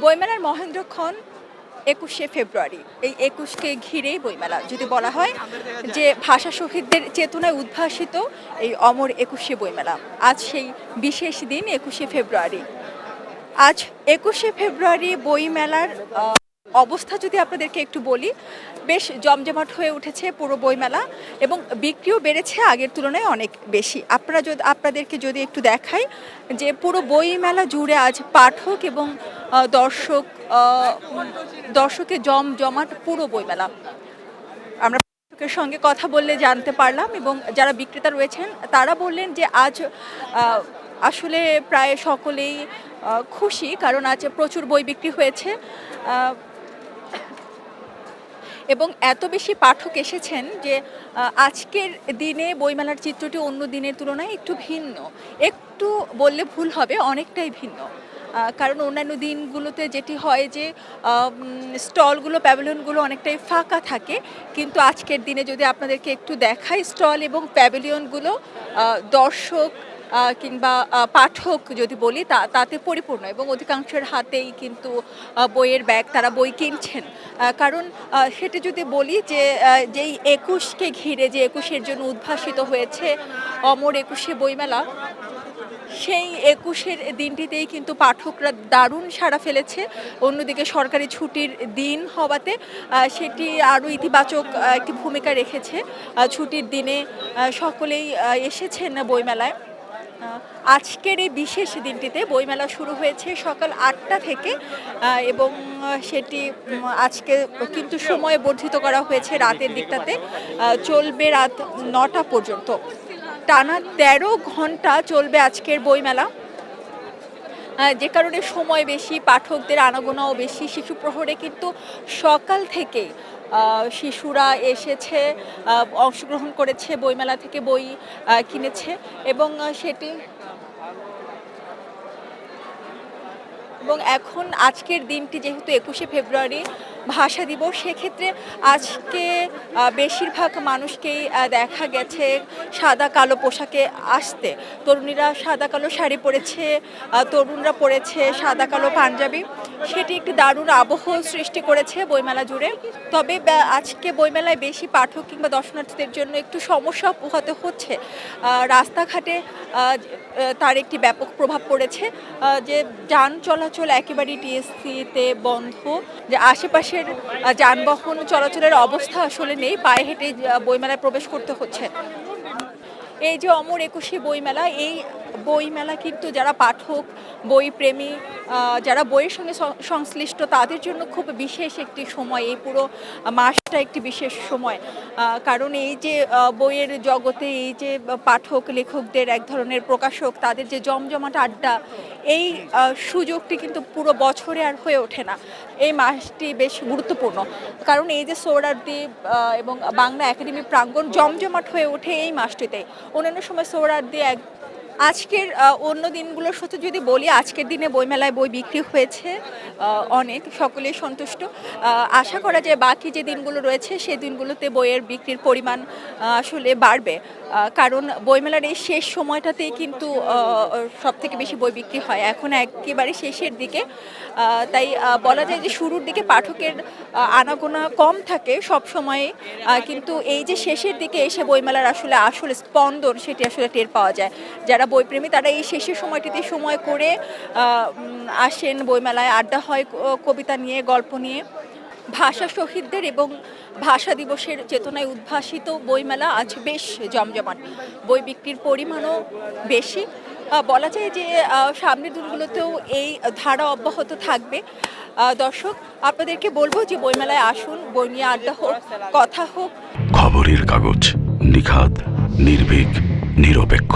বইমেলার মহেন্দ্রক্ষণ একুশে ফেব্রুয়ারি। এই একুশকে ঘিরেই বইমেলা। যদি বলা হয় যে ভাষা শহীদদের চেতনায় উদ্ভাসিত এই অমর একুশে বইমেলা। আজ সেই বিশেষ দিন একুশে ফেব্রুয়ারি। আজ একুশে ফেব্রুয়ারি বইমেলার অবস্থা যদি আপনাদেরকে একটু বলি, বেশ জমজমাট হয়ে উঠেছে পুরো বইমেলা এবং বিক্রিও বেড়েছে আগের তুলনায় অনেক বেশি। আপনারা যদি, আপনাদেরকে যদি একটু দেখাই যে পুরো বইমেলা জুড়ে আজ পাঠক এবং দর্শক দর্শকের জম জমাট পুরো বইমেলা। আমরা পাঠকের সঙ্গে কথা বললে জানতে পারলাম এবং যারা বিক্রেতা রয়েছেন, তারা বললেন যে আজ আসলে প্রায় সকলেই খুশি কারণ আজ প্রচুর বই বিক্রি হয়েছে। এবং এত বেশি পাঠক এসেছেন যে আজকের দিনে বইমেলার চিত্রটি অন্য দিনের তুলনায় একটু ভিন্ন। একটু বললে ভুল হবে, অনেকটাই ভিন্ন। কারণ অন্যান্য দিনগুলোতে যেটি হয় যে স্টলগুলো, প্যাভিলিয়নগুলো অনেকটাই ফাঁকা থাকে। কিন্তু আজকের দিনে যদি আপনাদেরকে একটু দেখাই, স্টল এবং প্যাভিলিয়নগুলো দর্শক কিংবা পাঠক যদি বলি, তা, তাতে পরিপূর্ণ এবং অধিকাংশের হাতেই কিন্তু বইয়ের ব্যাগ তারা বই কিনছেন। কারণ সেটা যদি বলি যে যেই একুশকে ঘিরে যে একুশের জন্য উদ্ভাসিত হয়েছে অমর একুশে বইমেলা, সেই একুশের দিনটিতেই কিন্তু পাঠকরা দারুণ সাড়া ফেলেছে। অন্যদিকে সরকারি ছুটির দিন হওয়াতে সেটি আরও ইতিবাচক একটি ভূমিকা রেখেছে। ছুটির দিনে সকলেই এসেছেন বইমেলায়। আজকের এই বিশেষ দিনটিতে বইমেলা শুরু হয়েছে সকাল আটটা থেকে এবং সেটি আজকে কিন্তু সময় বর্ধিত করা হয়েছে রাতের দিকটাতে চলবে রাত নটা পর্যন্ত। টানা তেরো ঘণ্টা চলবে আজকের বইমেলা। যে কারণে সময় বেশি পাঠকদের আনাগোনাও বেশি শিশু প্রহরে কিন্তু সকাল আহ, শিশুরা এসেছে অংশগ্রহণ করেছে, বইমেলা থেকে বই কিনেছে এবং সেটি এবং এখন আজকের দিনটি যেহেতু একুশে ফেব্রুয়ারি ভাষা দিবস। সেক্ষেত্রে আজকে বেশিরভাগ মানুষকেই দেখা গেছে সাদা কালো পোশাকে আসতে। তরুণীরা সাদা কালো শাড়ি পরেছে তরুণরা পরেছে সাদা কালো পাঞ্জাবি। সেটি একটি দারুণ আবহ সৃষ্টি করেছে বইমেলা জুড়ে। তবে আজকে বইমেলায় বেশি পাঠক কিংবা দর্শনার্থীদের জন্য একটু সমস্যা পোহাতে হচ্ছে। রাস্তাঘাটে তার একটি ব্যাপক প্রভাব পড়েছে। যে যান চলাচল একেবারেই টিএসসিতে বন্ধ। যে আশেপাশের আহ, যানবাহন চলাচলের অবস্থা আসলে নেই পায়ে হেঁটে বইমেলায় প্রবেশ করতে হচ্ছে। এই যে অমর একুশে বইমেলা এই বইমেলা কিন্তু যারা পাঠক, বই প্রেমী যারা বইয়ের সঙ্গে সংশ্লিষ্ট, তাদের জন্য খুব বিশেষ একটি সময়। এই পুরো মাসটা একটি বিশেষ সময়। কারণ এই যে বইয়ের জগতে এই যে পাঠক, লেখকদের এক ধরনের প্রকাশক, তাদের যে জমজমাট আড্ডা, এই সুযোগটি কিন্তু পুরো বছরে আর হয়ে ওঠে না। এই মাসটি বেশ গুরুত্বপূর্ণ। কারণ এই যে সোহরার্দি এবং বাংলা একাডেমি প্রাঙ্গণ জমজমাট হয়ে ওঠে এই মাসটিতে। অন্যান্য সময় সোহরার্দি এক আজকের অন্য দিনগুলোর সাথে যদি বলি, আজকের দিনে বইমেলায় বই বিক্রি হয়েছে অনেক, সকলেই সন্তুষ্ট। আশা করা যায় বাকি যে দিনগুলো রয়েছে, সেই দিনগুলোতে বইয়ের বিক্রির পরিমাণ আসলে বাড়বে। কারণ বইমেলার এই শেষ সময়টাতেই কিন্তু সব থেকে বেশি বই বিক্রি হয়। এখন একেবারে শেষের দিকে। তাই বলা যায় যে শুরুর দিকে পাঠকের আনাগোনা কম থাকে সব সময়ে কিন্তু এই যে শেষের দিকে এসে বইমেলার আসলে আসলে স্পন্দন, সেটি আসলে টের পাওয়া যায়। যারা বইপ্রেমী, তারা এই শেষের সময়টিতে সময় করে আসেন বইমেলায়, আড্ডা হয় কবিতা নিয়ে, গল্প নিয়ে। ভাষা শহীদদের এবং ভাষা দিবসের চেতনায় উদ্ভাসিত বইমেলা আজ বেশ জমজমাট। বই বিক্রির পরিমাণও বেশি। বলা যায় যে সামনের দিনগুলোতেও এই ধারা অব্যাহত থাকবে। দর্শক, আপনাদেরকে বলব যে, বইমেলায় আসুন, বই নিয়ে আড্ডা হোক, কথা হোক। খবরের কাগজ নিখাদ, নির্ভীক, নিরপেক্ষ।